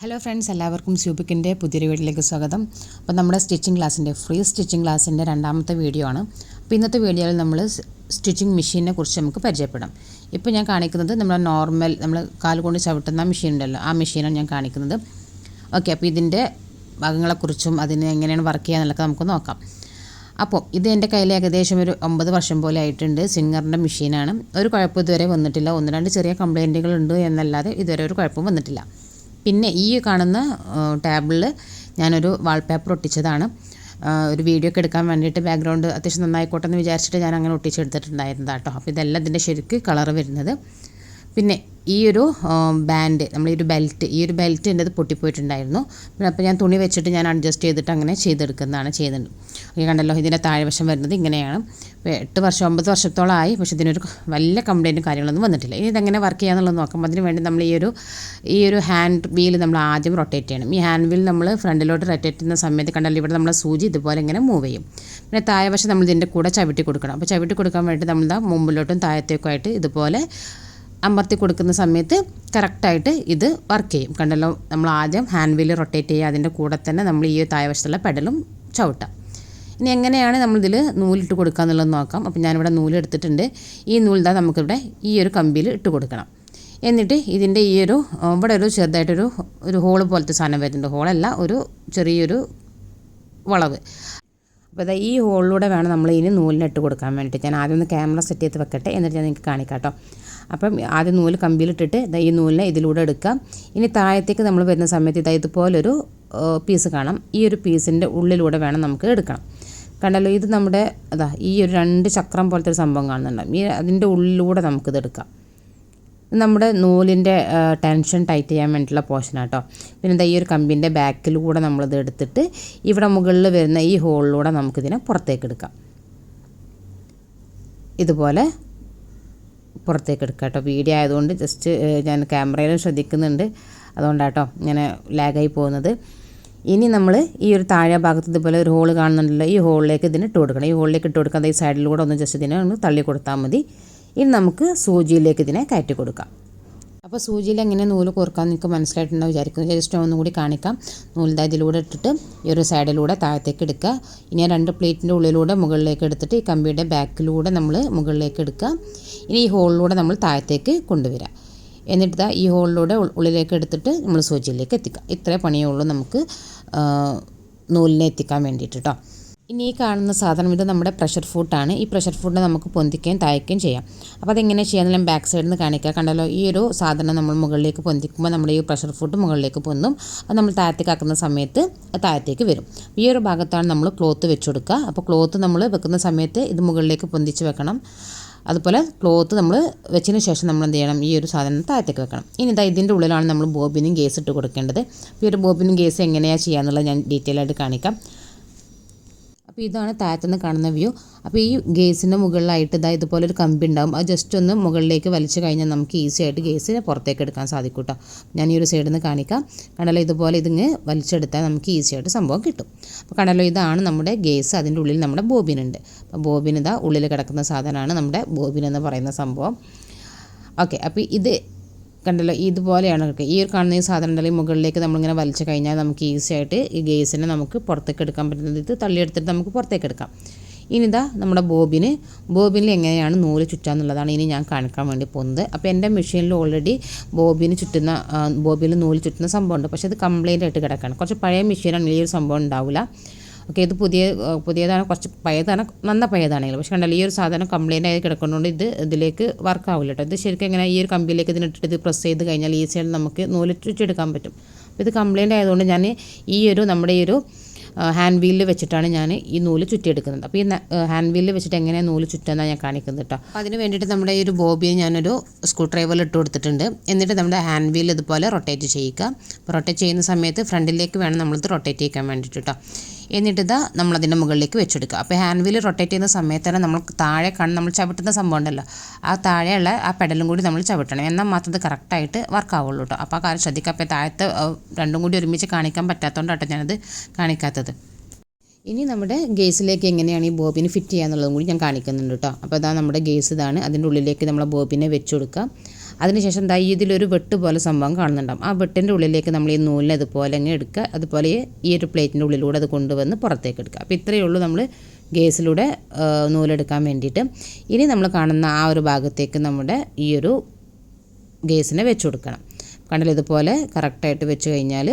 Hello friends എല്ലാവർക്കും സ്യൂബിക്കിന്റെ പുതിയൊരു വീഡിയോയിലേക്ക് സ്വാഗതം. അപ്പോൾ നമ്മുടെ സ്റ്റിച്ചിങ് ക്ലാസ്സിന്റെ ഫ്രീ സ്റ്റിച്ചിങ് ക്ലാസ്സിന്റെ രണ്ടാമത്തെ വീഡിയോ ആണ്. അപ്പോൾ ഇന്നത്തെ വീഡിയോയിൽ നമ്മൾ സ്റ്റിച്ചിങ് മെഷീനെ കുറിച്ച് നമുക്ക് പരിചയപ്പെടാം. ഇപ്പോൾ ഞാൻ കാണിക്കുന്നത് നമ്മുടെ നോർമൽ നമ്മൾ കാൽ കൊണ്ട് ചവിട്ടുന്ന മെഷീൻ ഉണ്ടല്ലോ ആ മെഷീനാണ് ഞാൻ കാണിക്കുന്നത്. ഓക്കെ അപ്പോൾ ഇതിന്റെ ഭാഗങ്ങളെക്കുറിച്ചും അതിന് എങ്ങനെയാണ് വർക്ക് ചെയ്യുക എന്നുള്ളതൊക്കെ നമുക്ക് നോക്കാം. അപ്പോൾ ഇത് എന്റെ കയ്യിൽ ഏകദേശം ഒരു ഒമ്പത് വർഷം പോലെ ആയിട്ടുണ്ട് സിംഗറിന്റെ മെഷീനാണ്. ഒരു കുഴപ്പം ഇതുവരെ വന്നിട്ടില്ല. ഒന്ന് രണ്ട് ചെറിയ കംപ്ലയിന്റുകളുണ്ട് എന്നല്ലാതെ ഇതുവരെ ഒരു കുഴപ്പം വന്നിട്ടില്ല. പിന്നെ ഈ കാണുന്ന ടാബിളിൽ ഞാനൊരു വാൾപേപ്പർ ഒട്ടിച്ചതാണ്. ഒരു വീഡിയോ ഒക്കെ എടുക്കാൻ വേണ്ടിയിട്ട് ബാക്ക്ഗ്രൗണ്ട് അത്യാവശ്യം നന്നായിക്കോട്ടെ എന്ന് വിചാരിച്ചിട്ട് ഞാൻ അങ്ങനെ ഒട്ടിച്ചെടുത്തിട്ടുണ്ടായിരുന്നതാണ് കേട്ടോ അപ്പോൾ ഇതെല്ലാം ഇതിന്റെ ശരിക്ക് കളർ വരുന്നത്. പിന്നെ ഈ ഒരു ബാൻഡ് നമ്മൾ ഈ ഒരു ബെൽറ്റ് ഈ ഒരു ബെൽറ്റ് എന്റെ അത് പൊട്ടിപ്പോയിട്ടുണ്ടായിരുന്നു. പിന്നെ അപ്പോൾ ഞാൻ തുണി വെച്ചിട്ട് ഞാൻ അഡ്ജസ്റ്റ് ചെയ്തിട്ട് അങ്ങനെ ചെയ്തെടുക്കുന്നതാണ് ചെയ്യുന്നത് ഈ കണ്ടല്ലോ ഇതിന്റെ താഴ്വശം വരുന്നത് ഇങ്ങനെയാണ്. എട്ട് വർഷം ഒമ്പത് വർഷത്തോളമായി പക്ഷേ ഇതിനൊരു വലിയ കംപ്ലൈന്റും കാര്യങ്ങളൊന്നും വന്നിട്ടില്ല. ഇനി ഇതെങ്ങനെ വർക്ക് ചെയ്യാന്നുള്ളത് നോക്കാം. അതിന് വേണ്ടി നമ്മൾ ഈ ഒരു ഈ ഒരു ഹാൻഡ് വീൽ നമ്മൾ ആദ്യം റൊട്ടേറ്റ് ചെയ്യണം. ഈ ഹാൻഡ് വീൽ നമ്മൾ ഫ്രണ്ടിലോട്ട് റൊട്ടേറ്റ് ചെയ്യുന്ന സമയത്ത് കണ്ടല്ലോ ഇവിടെ നമ്മളെ സൂചി ഇതുപോലെ ഇങ്ങനെ മൂവ് ചെയ്യും. പിന്നെ താഴെവശം നമ്മൾ ഇതിന്റെ കൂടെ ചവിട്ടി കൊടുക്കണം. അപ്പോൾ ചവിട്ടി കൊടുക്കാൻ വേണ്ടി നമ്മൾ മുമ്പിലോട്ടും താഴത്തേക്കുമായിട്ട് ഇതുപോലെ അമർത്തി കൊടുക്കുന്ന സമയത്ത് കറക്റ്റായിട്ട് ഇത് വർക്ക് ചെയ്യും. കണ്ടല്ലോ നമ്മൾ ആദ്യം ഹാൻഡ് വീൽ റൊട്ടേറ്റ് ചെയ്യുക അതിന്റെ കൂടെ തന്നെ നമ്മൾ ഈ താഴ്വശത്തുള്ള പെഡലും ചവിട്ടാം ഇനി എങ്ങനെയാണ് നമ്മളിതിൽ നൂലിട്ട് കൊടുക്കുക എന്നുള്ളത് നോക്കാം. അപ്പോൾ ഞാനിവിടെ നൂലെടുത്തിട്ടുണ്ട് ഈ നൂലിതാ നമുക്കിവിടെ ഈ ഒരു കമ്പിയിൽ ഇട്ട് കൊടുക്കണം. എന്നിട്ട് ഇതിന്റെ ഈ ഒരു ഇവിടെ ഒരു ചെറുതായിട്ടൊരു ഒരു ഹോൾ പോലത്തെ സാധനം വരുന്നുണ്ട്. ഹോളല്ല ഒരു ചെറിയൊരു വളവ്. അപ്പോൾ ഈ ഹോളിലൂടെ വേണം നമ്മൾ ഇനി നൂലിനിട്ട് കൊടുക്കാൻ വേണ്ടിയിട്ട്. ഞാൻ ആദ്യം ഒന്ന് ക്യാമറ സെറ്റ് ചെയ്ത് വെക്കട്ടെ. എന്നിട്ട് ഞാൻ നിങ്ങൾക്ക് കാണിക്കാം കേട്ടോ. അപ്പം ആദ്യം നൂൽ കമ്പിയിലിട്ടിട്ട് ഈ നൂലിനെ ഇതിലൂടെ എടുക്കാം. ഇനി താഴത്തേക്ക് നമ്മൾ വരുന്ന സമയത്ത് ഇതാ ഇതുപോലൊരു പീസ് കാണാം. ഈ ഒരു പീസിന്റെ ഉള്ളിലൂടെ വേണം നമുക്ക് എടുക്കണം. കണ്ടല്ലോ ഇത് നമ്മുടെ അതാ ഈ ഒരു രണ്ട് ചക്രം പോലത്തെ ഒരു സംഭവം കാണുന്നുണ്ടാവും. ഈ അതിന്റെ ഉള്ളിലൂടെ നമുക്കിത് എടുക്കാം. നമ്മുടെ നൂലിന്റെ ടെൻഷൻ ടൈറ്റ് ചെയ്യാൻ വേണ്ടിയിട്ടുള്ള പോർഷനാട്ടോ പിന്നെ എന്താ ഈ ഒരു കമ്പിന്റെ ബാക്കിലൂടെ നമ്മളിത് എടുത്തിട്ട് ഇവിടെ മുകളിൽ വരുന്ന ഈ ഹോളിലൂടെ നമുക്കിതിനെ പുറത്തേക്ക് എടുക്കാം. ഇതുപോലെ പുറത്തേക്ക് എടുക്കുക കേട്ടോ. വീഡിയോ ആയതുകൊണ്ട് ജസ്റ്റ് ഞാൻ ക്യാമറയിലും ശ്രദ്ധിക്കുന്നുണ്ട്. അതുകൊണ്ടാട്ടോ ഇങ്ങനെ ലാഗായി പോകുന്നത്. ഇനി നമ്മൾ ഈ ഒരു താഴെ ഭാഗത്ത് ഇതുപോലെ ഒരു ഹോൾ കാണുന്നുണ്ടല്ലോ. ഈ ഹോളിലേക്ക് ഇതിന് ഇട്ട് കൊടുക്കണം. ഈ ഹോളിലേക്ക് ഇട്ട് കൊടുക്കാൻ ഈ സൈഡിലൂടെ ഒന്ന് ജസ്റ്റ് ഇതിനെ ഒന്ന് തള്ളി കൊടുത്താൽ മതി. ഇനി നമുക്ക് സൂചിയിലേക്ക് ഇതിനെ കയറ്റി കൊടുക്കാം. അപ്പോൾ സൂചിയിൽ എങ്ങനെ നൂൽ കോർക്കാമെന്ന് നിങ്ങൾക്ക് മനസ്സിലായിട്ടുണ്ടാവും വിചാരിക്കുന്നു. ജസ്റ്റ് ഒന്നും കൂടി കാണിക്കാം. നൂലിതാ ഇതിലൂടെ ഇട്ടിട്ട് ഈ ഒരു സൈഡിലൂടെ താഴത്തേക്ക് എടുക്കുക. ഇനി രണ്ട് പ്ലേറ്റിന്റെ ഉള്ളിലൂടെ മുകളിലേക്ക് എടുത്തിട്ട് ഈ കമ്പിയുടെ ബാക്കിലൂടെ നമ്മൾ മുകളിലേക്ക് എടുക്കുക. ഇനി ഈ ഹോളിലൂടെ നമ്മൾ താഴത്തേക്ക് കൊണ്ടുവരിക. എന്നിട്ട് ഈ ഹോളിലൂടെ ഉള്ളിലേക്ക് എടുത്തിട്ട് നമ്മൾ സൂചിയിലേക്ക് എത്തിക്കുക. ഇത്രേ പണിയേ ഉള്ളൂ നമുക്ക് നൂലിനെ എത്തിക്കാൻ വേണ്ടിയിട്ട് കേട്ടോ ഇനി ഈ കാണുന്ന സാധനം ഇത് നമ്മുടെ പ്രഷർ ഫുട്ടാണ് ഈ പ്രഷർ ഫുഡ് നമുക്ക് പൊന്തിക്കുകയും തായ്ക്കുകയും ചെയ്യാം. അപ്പോൾ അതെങ്ങനെ ചെയ്യാമെന്ന് ഞാൻ ബാക്ക് സൈഡിൽ നിന്ന് കാണിക്കുക കണ്ടല്ലോ ഈ ഒരു സാധനം നമ്മൾ മുകളിലേക്ക് പൊന്തിക്കുമ്പോൾ നമ്മുടെ ഈ പ്രഷർ ഫുഡ് മുകളിലേക്ക് പൊന്നും. അത് നമ്മൾ താഴത്തേക്ക് സമയത്ത് താഴത്തേക്ക് വരും. ഈ ഒരു ഭാഗത്താണ് നമ്മൾ ക്ലോത്ത് വെച്ച് കൊടുക്കുക. അപ്പോൾ ക്ലോത്ത് നമ്മൾ വെക്കുന്ന സമയത്ത് ഇത് മുകളിലേക്ക് പൊന്തിച്ച് വെക്കണം. അതുപോലെ ക്ലോത്ത് നമ്മൾ വെച്ചതിന് ശേഷം നമ്മൾ എന്ത് ചെയ്യണം? ഈ ഒരു സാധനം താഴത്തേക്ക് വെക്കണം. ഇനി ഇതാ ഇതിന്റെ ഉള്ളിലാണ് നമ്മൾ ബോബിനും ഗേസ് ഇട്ട് കൊടുക്കേണ്ടത്. ഈ ഒരു ബോബിനും ഗേസ് എങ്ങനെയാണ് ചെയ്യുക എന്നുള്ളത് ഞാൻ ഡീറ്റെയിൽ ആയിട്ട് കാണിക്കാം. അപ്പോൾ ഇതാണ് താഴത്തുനിന്ന് കാണുന്ന വ്യൂ. അപ്പോൾ ഈ ഗേസിന്റെ മുകളിലായിട്ട് ഇതാ ഇതുപോലെ ഒരു കമ്പി ഉണ്ടാകും അത് ജസ്റ്റ് ഒന്ന് മുകളിലേക്ക് വലിച്ചു കഴിഞ്ഞാൽ നമുക്ക് ഈസി ആയിട്ട് ഗേസിനെ പുറത്തേക്ക് എടുക്കാൻ സാധിക്കും കേട്ടോ ഞാൻ ഈ ഒരു സൈഡിൽ നിന്ന് കാണിക്കാം. കണ്ടല്ലോ ഇതുപോലെ ഇതിങ്ങ് വലിച്ചെടുത്താൽ നമുക്ക് ഈസി ആയിട്ട് സംഭവം കിട്ടും. അപ്പോൾ കണ്ടല്ലോ ഇതാണ് നമ്മുടെ ഗേസ്. അതിന്റെ ഉള്ളിൽ നമ്മുടെ ബോബിൻ ഉണ്ട്. അപ്പോൾ ബോബിൻ ഇതാ ഉള്ളിൽ കിടക്കുന്ന സാധനമാണ് നമ്മുടെ ബോബിൻ എന്ന് പറയുന്ന സംഭവം. ഓക്കെ അപ്പോൾ ഇത് കണ്ടല്ലോ ഇതുപോലെയാണ് കിടക്കുക ഈ ഒരു കാണുന്ന ഈ സാധനം ഉണ്ടല്ലോ മുകളിലേക്ക് നമ്മളിങ്ങനെ വലിച്ചു കഴിഞ്ഞാൽ നമുക്ക് ഈസി ആയിട്ട് ഈ ഗേസിനെ നമുക്ക് പുറത്തേക്ക് എടുക്കാൻ പറ്റുന്നത്. ഇത് തള്ളിയെടുത്തിട്ട് നമുക്ക് പുറത്തേക്ക് എടുക്കാം. ഇനി ഇതാ നമ്മുടെ ബോബിന്. ബോബിനിൽ എങ്ങനെയാണ് നൂൽ ചുറ്റാന്നുള്ളതാണ് ഇനി ഞാൻ കാണിക്കാൻ വേണ്ടി പോകുന്നത്. അപ്പോൾ എന്റെ മെഷീനിൽ ഓൾറെഡി ബോബിന് ചുറ്റുന്ന ബോബിയിൽ നൂൽ ചുറ്റുന്ന സംഭവമുണ്ട്. പക്ഷേ ഇത് കംപ്ലൈന്റ് ആയിട്ട് കിടക്കുകയാണ് കുറച്ച് പഴയ മെഷീനാണ് ഈ ഒരു സംഭവം ഉണ്ടാവില്ല. ഓക്കെ ഇത് പുതിയ പുതിയതാണ് കുറച്ച് പഴയതാണ് നന്ന പഴയതാണെങ്കിലും. പക്ഷെ കണ്ടല്ലോ ഈ ഒരു സാധനം കംപ്ലൈന്റ് ആയി കിടക്കുന്നതുകൊണ്ട് ഇത് ഇതിലേക്ക് വർക്ക് ആവില്ല കേട്ടോ ഇത് ശരിക്കും ഇങ്ങനെ ഈ ഒരു കമ്പിയിലേക്ക് ഇതിനിട്ടിട്ട് ഇത് പ്രസ് ചെയ്ത് കഴിഞ്ഞാൽ ഈസിയായിട്ട് നമുക്ക് നൂൽ ചുറ്റെടുക്കാൻ പറ്റും. അപ്പോൾ ഇത് കംപ്ലൈന്റ് ആയതുകൊണ്ട് ഞാൻ ഈ ഒരു നമ്മുടെ ഈ ഒരു ഹാൻഡ് വീലിൽ വെച്ചിട്ടാണ് ഞാൻ ഈ നൂൽ ചുറ്റിയെടുക്കുന്നത്. അപ്പോൾ ഈ ഹാൻഡ് വീലിൽ വെച്ചിട്ട് എങ്ങനെ നൂൽ ചുറ്റുമെന്നാണ് ഞാൻ കാണിക്കുന്നത് കേട്ടോ അപ്പോൾ അതിന് വേണ്ടിയിട്ട് നമ്മുടെ ഈ ഒരു ബോബിയെ ഞാനൊരു സ്ക്രൂ ഡ്രൈവറിൽ ഇട്ട് കൊടുത്തിട്ടുണ്ട്. എന്നിട്ട് നമ്മുടെ ഹാൻഡ് വീൽ ഇതുപോലെ റൊട്ടേറ്റ് ചെയ്യുക. അപ്പോൾ റൊട്ടേറ്റ് ചെയ്യുന്ന സമയത്ത് ഫ്രണ്ടിലേക്ക് വേണം നമ്മളിത് റൊട്ടേറ്റ് ചെയ്യാൻ വേണ്ടിയിട്ട് കേട്ടോ എന്നിട്ട് ഇതാ നമ്മളതിന്റെ മുകളിലേക്ക് വെച്ചെടുക്കുക. അപ്പോൾ ഹാൻഡ് വീൽ റൊട്ടേറ്റ് ചെയ്യുന്ന സമയത്ത് തന്നെ നമ്മൾ താഴെ കണ്ണ് നമ്മൾ ചവിട്ടുന്ന സംഭവം ഉണ്ടല്ലോ. ആ താഴെയുള്ള ആ പെഡലും കൂടി നമ്മൾ ചവിട്ടണം. എന്നാൽ മാത്രം അത് കറക്റ്റായിട്ട് വർക്കാവുള്ളൂ കേട്ടോ. അപ്പോൾ ആ കാര്യം ശ്രദ്ധിക്കുക. അപ്പോൾ താഴത്തെ രണ്ടും കൂടി ഒരുമിച്ച് കാണിക്കാൻ പറ്റാത്തതുകൊണ്ടാട്ടോ ഞാനത് കാണിക്കാത്തത്. ഇനി നമ്മുടെ ഗേസിലേക്ക് എങ്ങനെയാണ് ഈ ബോബിന് ഫിറ്റ് ചെയ്യാന്നുള്ളതും കൂടി ഞാൻ കാണിക്കുന്നുണ്ട് കേട്ടോ. അപ്പോൾ അതാ നമ്മുടെ ഗേസ് ഇതാണ്. അതിന്റെ ഉള്ളിലേക്ക് നമ്മൾ ബോബിനെ വെച്ച് കൊടുക്കുക. അതിനുശേഷം ദാ ഇതിലൊരു വെട്ട് പോലെ സംഭവം കാണുന്നുണ്ടാവും. ആ വെട്ടിന്റെ ഉള്ളിലേക്ക് നമ്മൾ ഈ നൂലിനെ അതുപോലെ അങ്ങ് എടുക്കുക. അതുപോലെ ഈ ഒരു പ്ലേറ്റിന്റെ ഉള്ളിലൂടെ അത് കൊണ്ടുവന്ന് പുറത്തേക്ക് എടുക്കുക. അപ്പോൾ ഇത്രയേ ഉള്ളൂ നമ്മൾ ഗേസിലൂടെ നൂലെടുക്കാൻ വേണ്ടിയിട്ട്. ഇനി നമ്മൾ കാണുന്ന ആ ഒരു ഭാഗത്തേക്ക് നമ്മുടെ ഈ ഒരു ഗേസിനെ വെച്ച് കൊടുക്കണം. കണ്ടില്ല? ഇതുപോലെ കറക്റ്റായിട്ട് വെച്ച് കഴിഞ്ഞാൽ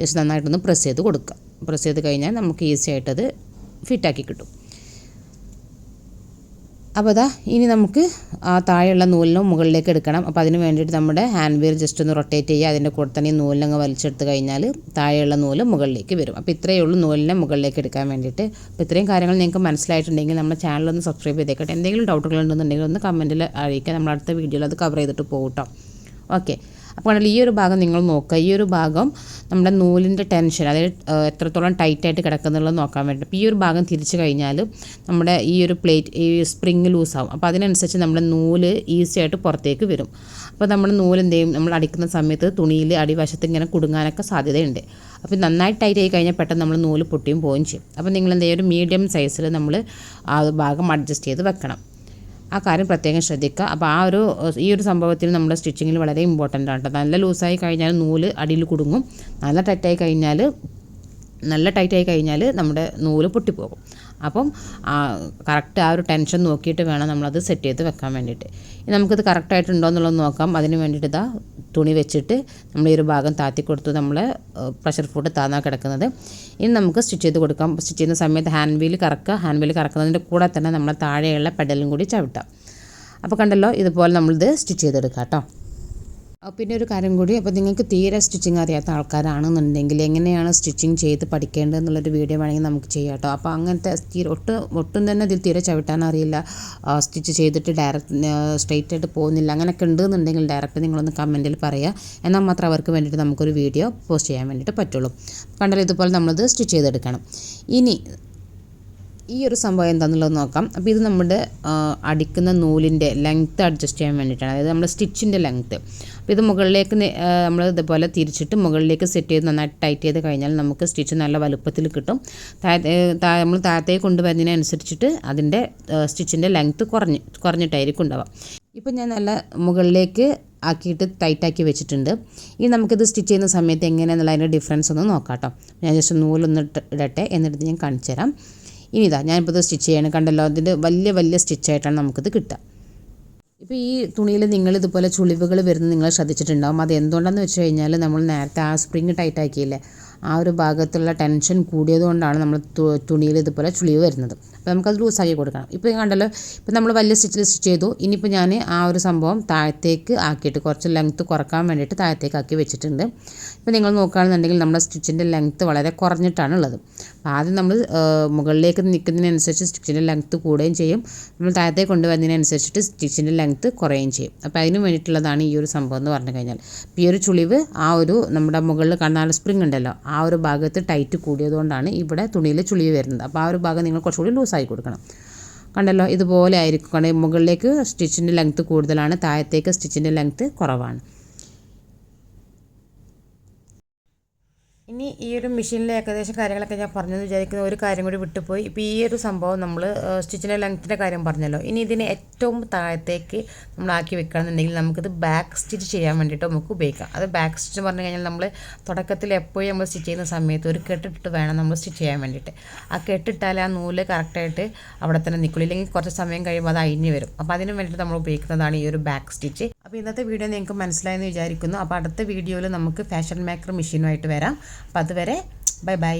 ജസ്റ്റ് നന്നായിട്ടൊന്ന് പ്രസ് ചെയ്ത് കൊടുക്കുക. പ്രസ് ചെയ്ത് കഴിഞ്ഞാൽ നമുക്ക് ഈസി ആയിട്ടത് ഫിറ്റാക്കി കിട്ടും. അപ്പോൾ അതാ ഇനി നമുക്ക് ആ താഴെയുള്ള നൂലിനും മുകളിലേക്ക് എടുക്കണം. അപ്പോൾ അതിന് വേണ്ടിയിട്ട് നമ്മുടെ ഹാൻഡ് വീൽ ജസ്റ്റ് ഒന്ന് റൊട്ടേറ്റ് ചെയ്യുക. അതിന്റെ കൂടെ തന്നെ ഈ നൂലിനങ്ങ് വലിച്ചെടുത്ത് കഴിഞ്ഞാൽ താഴെയുള്ള നൂൽ മുകളിലേക്ക് വരും. അപ്പോൾ ഇത്രയേ ഉള്ളൂ നൂലിനെ മുകളിലേക്ക് എടുക്കാൻ വേണ്ടിയിട്ട്. അപ്പോൾ ഇത്രയും കാര്യങ്ങൾ നിങ്ങൾക്ക് മനസ്സിലായിട്ടുണ്ടെങ്കിൽ നമ്മുടെ ഒന്ന് സബ്സ്ക്രൈബ് ചെയ്തേക്കട്ടെ. എന്തെങ്കിലും ഡൗട്ടുകൾ ഉണ്ടെന്നുണ്ടെങ്കിൽ ഒന്ന് കമന്റിൽ അറിയിക്കുക. നമ്മൾ അടുത്ത വീഡിയോയിൽ അത് കവർ ചെയ്തിട്ട് പോകട്ടോ കേട്ടോ ഓക്കെ അപ്പോൾ ഈ ഒരു ഭാഗം നിങ്ങൾ നോക്കുക. ഈ ഒരു ഭാഗം നമ്മുടെ നൂലിന്റെ ടെൻഷൻ അതായത് എത്രത്തോളം ടൈറ്റായിട്ട് കിടക്കുന്നുള്ളത് നോക്കാൻ വേണ്ടി അപ്പോൾ ഈ ഒരു ഭാഗം തിരിച്ചു കഴിഞ്ഞാൽ നമ്മുടെ ഈ ഒരു പ്ലേറ്റ് ഈ സ്പ്രിങ് ലൂസാവും. അപ്പോൾ അതിനനുസരിച്ച് നമ്മുടെ നൂൽ ഈസി ആയിട്ട് പുറത്തേക്ക് വരും. അപ്പോൾ നമ്മുടെ നൂൽ എന്ത് ചെയ്യും? നമ്മൾ അടിക്കുന്ന സമയത്ത് തുണിയിൽ അടിവശത്ത് ഇങ്ങനെ കുടുങ്ങാനൊക്കെ സാധ്യതയുണ്ട്. അപ്പോൾ നന്നായിട്ട് ടൈറ്റ് ആയി കഴിഞ്ഞാൽ പെട്ടെന്ന് നമ്മൾ നൂൽ പൊട്ടിയും പോവുകയും ചെയ്യും. അപ്പോൾ നിങ്ങൾ എന്ത് ചെയ്യും? ഒരു മീഡിയം സൈസിൽ നമ്മൾ ആ ഭാഗം അഡ്ജസ്റ്റ് ചെയ്ത് വെക്കണം. ആ കാര്യം പ്രത്യേകം ശ്രദ്ധിക്കുക. അപ്പോൾ ആ ഒരു ഈ ഒരു സംഭവത്തിൽ നമ്മുടെ സ്റ്റിച്ചിങ്ങിൽ വളരെ ഇമ്പോർട്ടന്റ് ആണ് കേട്ടോ. നല്ല ലൂസായി കഴിഞ്ഞാൽ നൂൽ അടിയിൽ കുടുങ്ങും. നല്ല ടൈറ്റായി കഴിഞ്ഞാൽ നല്ല ടൈറ്റായി കഴിഞ്ഞാൽ നമ്മുടെ നൂൽ പൊട്ടിപ്പോകും. അപ്പം കറക്റ്റ് ആ ഒരു ടെൻഷൻ നോക്കിയിട്ട് വേണം നമ്മളത് സെറ്റ് ചെയ്ത് വെക്കാൻ വേണ്ടിയിട്ട്. നമുക്കിത് കറക്റ്റായിട്ടുണ്ടോ എന്നുള്ളത് നോക്കാം. അതിന് വേണ്ടിയിട്ട് ഇതാ തുണി വെച്ചിട്ട് നമ്മൾ ഈ ഒരു ഭാഗം താത്തി കൊടുത്തു നമ്മൾ പ്രഷർ ഫുഡ് താന്നാ കിടക്കുന്നത്. ഇനി നമുക്ക് സ്റ്റിച്ച് ചെയ്ത് കൊടുക്കാം. സ്റ്റിച്ച് ചെയ്യുന്ന സമയത്ത് ഹാൻഡ് വീൽ കറക്കുക ഹാൻഡ് വീൽ കറക്കുന്നതിന്റെ കൂടെ തന്നെ നമ്മൾ താഴെയുള്ള പെഡലും കൂടി ചവിട്ടാം. അപ്പോൾ കണ്ടല്ലോ ഇതുപോലെ നമ്മളിത് സ്റ്റിച്ച് ചെയ്തെടുക്കാം കേട്ടോ. പിന്നെ ഒരു കാര്യം കൂടി. അപ്പോൾ നിങ്ങൾക്ക് തീരെ സ്റ്റിച്ചിങ് അറിയാത്ത ആൾക്കാരാണെന്നുണ്ടെങ്കിൽ എങ്ങനെയാണ് സ്റ്റിച്ചിങ് ചെയ്ത് പഠിക്കേണ്ടത് എന്നുള്ളൊരു വീഡിയോ വേണമെങ്കിൽ നമുക്ക് ചെയ്യാം കേട്ടോ. അപ്പോൾ അങ്ങനത്തെ തീരെ ഒട്ടും ഒട്ടും തന്നെ അതിൽ തീരെ ചവിട്ടാൻ അറിയില്ല. സ്റ്റിച്ച് ചെയ്തിട്ട് ഡയറക്റ്റ് സ്ട്രെയിറ്റ് ആയിട്ട് പോകുന്നില്ല. അങ്ങനെയൊക്കെ ഉണ്ടെന്നുണ്ടെങ്കിൽ ഡയറക്റ്റ് നിങ്ങളൊന്ന് കമന്റിൽ പറയുക എന്നാൽ മാത്രം അവർക്ക് വേണ്ടിയിട്ട് നമുക്കൊരു വീഡിയോ പോസ്റ്റ് ചെയ്യാൻ വേണ്ടിയിട്ട് പറ്റുള്ളൂ. കണ്ടാൽ ഇതുപോലെ നമ്മളത് സ്റ്റിച്ച് ചെയ്തെടുക്കണം. ഇനി ഈ ഒരു സംഭവം എന്താണെന്നുള്ളത് നോക്കാം. അപ്പോൾ ഇത് നമ്മുടെ അടിക്കുന്ന നൂലിന്റെ ലെങ്ത്ത് അഡ്ജസ്റ്റ് ചെയ്യാൻ വേണ്ടിയിട്ടാണ്. അതായത് നമ്മുടെ സ്റ്റിച്ചിന്റെ ലെങ്ത്ത് അപ്പോൾ ഇത് മുകളിലേക്ക് നമ്മൾ ഇതുപോലെ തിരിച്ചിട്ട് മുകളിലേക്ക് സെറ്റ് ചെയ്ത് നന്നായിട്ട് ടൈറ്റ് ചെയ്ത് കഴിഞ്ഞാൽ നമുക്ക് സ്റ്റിച്ച് നല്ല വലുപ്പത്തിൽ കിട്ടും. നമ്മൾ താഴത്തേക്ക് കൊണ്ടുവരുന്നതിനനുസരിച്ചിട്ട് അതിന്റെ സ്റ്റിച്ചിന്റെ ലെങ്ത്ത് കുറഞ്ഞ് കുറഞ്ഞിട്ടായിരിക്കും ഉണ്ടാവുക. ഇപ്പം ഞാൻ നല്ല മുകളിലേക്ക് ആക്കിയിട്ട് ടൈറ്റാക്കി വെച്ചിട്ടുണ്ട്. ഇനി നമുക്കിത് സ്റ്റിച്ച് ചെയ്യുന്ന സമയത്ത് എങ്ങനെയാണെന്നുള്ള അതിന്റെ ഡിഫറൻസ് ഒന്ന് നോക്കാം കേട്ടോ. ഞാൻ ജസ്റ്റ് നൂലൊന്ന് ഇടട്ടെ എന്നിട്ട് ഞാൻ കാണിച്ചു തരാം ഇനി ഇതാ ഞാനിപ്പോൾ ഇത് സ്റ്റിച്ച് ചെയ്യണം. കണ്ടല്ലോ അതിന്റെ വലിയ വലിയ സ്റ്റിച്ചായിട്ടാണ് നമുക്കിത് കിട്ടുക. ഇപ്പോൾ ഈ തുണിയിൽ നിങ്ങൾ ഇതുപോലെ ചുളിവുകൾ വരുന്നത് നിങ്ങൾ ശ്രദ്ധിച്ചിട്ടുണ്ടാകും അത് എന്തുകൊണ്ടാണെന്ന് വെച്ച് കഴിഞ്ഞാൽ നമ്മൾ നേരത്തെ ആ സ്പ്രിങ് ടൈറ്റ് ആക്കിയില്ലേ? ആ ഒരു ഭാഗത്തുള്ള ടെൻഷൻ കൂടിയത് കൊണ്ടാണ് നമ്മൾ തുണിയിൽ ഇതുപോലെ ചുളിവ് വരുന്നത്. അപ്പോൾ നമുക്കത് ലൂസാക്കി കൊടുക്കണം. ഇപ്പോൾ കണ്ടല്ലോ ഇപ്പോൾ നമ്മൾ വലിയ സ്റ്റിച്ചിൽ സ്റ്റിച്ച് ചെയ്തു. ഇനിയിപ്പോൾ ഞാൻ ആ ഒരു സംഭവം താഴത്തേക്ക് ആക്കിയിട്ട് കുറച്ച് ലെങ്ത്ത് കുറയ്ക്കാൻ വേണ്ടിയിട്ട് താഴത്തേക്ക് ആക്കി വെച്ചിട്ടുണ്ട്. ഇപ്പോൾ നിങ്ങൾ നോക്കുകയാണെന്നുണ്ടെങ്കിൽ നമ്മുടെ സ്റ്റിച്ചിന്റെ ലെങ്ത്ത് വളരെ കുറഞ്ഞിട്ടാണ് ഉള്ളത്. അപ്പോൾ ആദ്യം നമ്മൾ മുകളിലേക്ക് നിൽക്കുന്നതിനനുസരിച്ച് സ്റ്റിച്ചിന്റെ ലെങ്ത്ത് കൂടുകയും ചെയ്യും. നമ്മൾ താഴത്തേക്ക് കൊണ്ടുവരുന്നതിനനുസരിച്ചിട്ട് സ്റ്റിച്ചിന്റെ ലെങ്ത്ത് കുറയുകയും ചെയ്യും. അപ്പോൾ അതിന് വേണ്ടിയിട്ടുള്ളതാണ് ഈ ഒരു സംഭവം എന്ന് പറഞ്ഞു കഴിഞ്ഞാൽ. ഈ ഒരു ചുളിവ് ആ ഒരു നമ്മുടെ മുകളിൽ കാണാനുള്ള സ്പ്രിംഗ് ഉണ്ടല്ലോ ആ ഒരു ഭാഗത്ത് ടൈറ്റ് കൂടിയതുകൊണ്ടാണ് ഇവിടെ തുണിയിൽ ചുളി വരുന്നത്. അപ്പോൾ ആ ഒരു ഭാഗം നിങ്ങൾ കുറച്ചുകൂടി ലൂസായി കൊടുക്കണം. കണ്ടല്ലോ ഇതുപോലെ ആയിരിക്കും. കാരണം മുകളിലേക്ക് സ്റ്റിച്ചിന്റെ ലെങ്ത്ത് കൂടുതലാണ് താഴത്തേക്ക് സ്റ്റിച്ചിന്റെ ലെങ്ത്ത് കുറവാണ്. ഇനി ഈ ഒരു മെഷീനിലെ ഏകദേശം കാര്യങ്ങളൊക്കെ ഞാൻ പറഞ്ഞെന്ന് വിചാരിക്കുന്ന. ഒരു കാര്യം കൂടി വിട്ടുപോയി. ഇപ്പോൾ ഈ ഒരു സംഭവം നമ്മൾ സ്റ്റിച്ചിന്റെ ലെങ്ത്തിന്റെ കാര്യം പറഞ്ഞല്ലോ. ഇനി ഇതിനെ ഏറ്റവും താഴത്തേക്ക് നമ്മൾ ആക്കി വെക്കുകയാണെന്നുണ്ടെങ്കിൽ നമുക്കിത് ബാക്ക് സ്റ്റിച്ച് ചെയ്യാൻ വേണ്ടിയിട്ട് നമുക്ക് ഉപയോഗിക്കാം. അത് ബാക്ക് സ്റ്റിച്ച് എന്ന് പറഞ്ഞു കഴിഞ്ഞാൽ നമ്മൾ തുടക്കത്തിൽ എപ്പോഴും നമ്മൾ സ്റ്റിച്ച് ചെയ്യുന്ന സമയത്ത് ഒരു കെട്ടിട്ട് വേണം നമ്മൾ സ്റ്റിച്ച് ചെയ്യാൻ വേണ്ടിയിട്ട്. ആ കെട്ടിട്ടാൽ ആ നൂൽ കറക്റ്റായിട്ട് അവിടെ തന്നെ നിൽക്കുള്ളൂ. ഇല്ലെങ്കിൽ കുറച്ച് സമയം കഴിയുമ്പോൾ അത് അഴിഞ്ഞ് വരും. അപ്പോൾ അതിന് വേണ്ടിയിട്ട് നമ്മൾ ഉപയോഗിക്കുന്നതാണ് ഈ ഒരു ബാക്ക് സ്റ്റിച്ച് അപ്പോൾ ഇന്നത്തെ വീഡിയോ നിങ്ങൾക്ക് മനസ്സിലായെന്ന് വിചാരിക്കുന്നു. അപ്പോൾ അടുത്ത വീഡിയോയിൽ നമുക്ക് ഫാഷൻ മേക്കർ മെഷീനുമായിട്ട് വരാം. അപ്പോൾ അതുവരെ ബൈ ബൈ.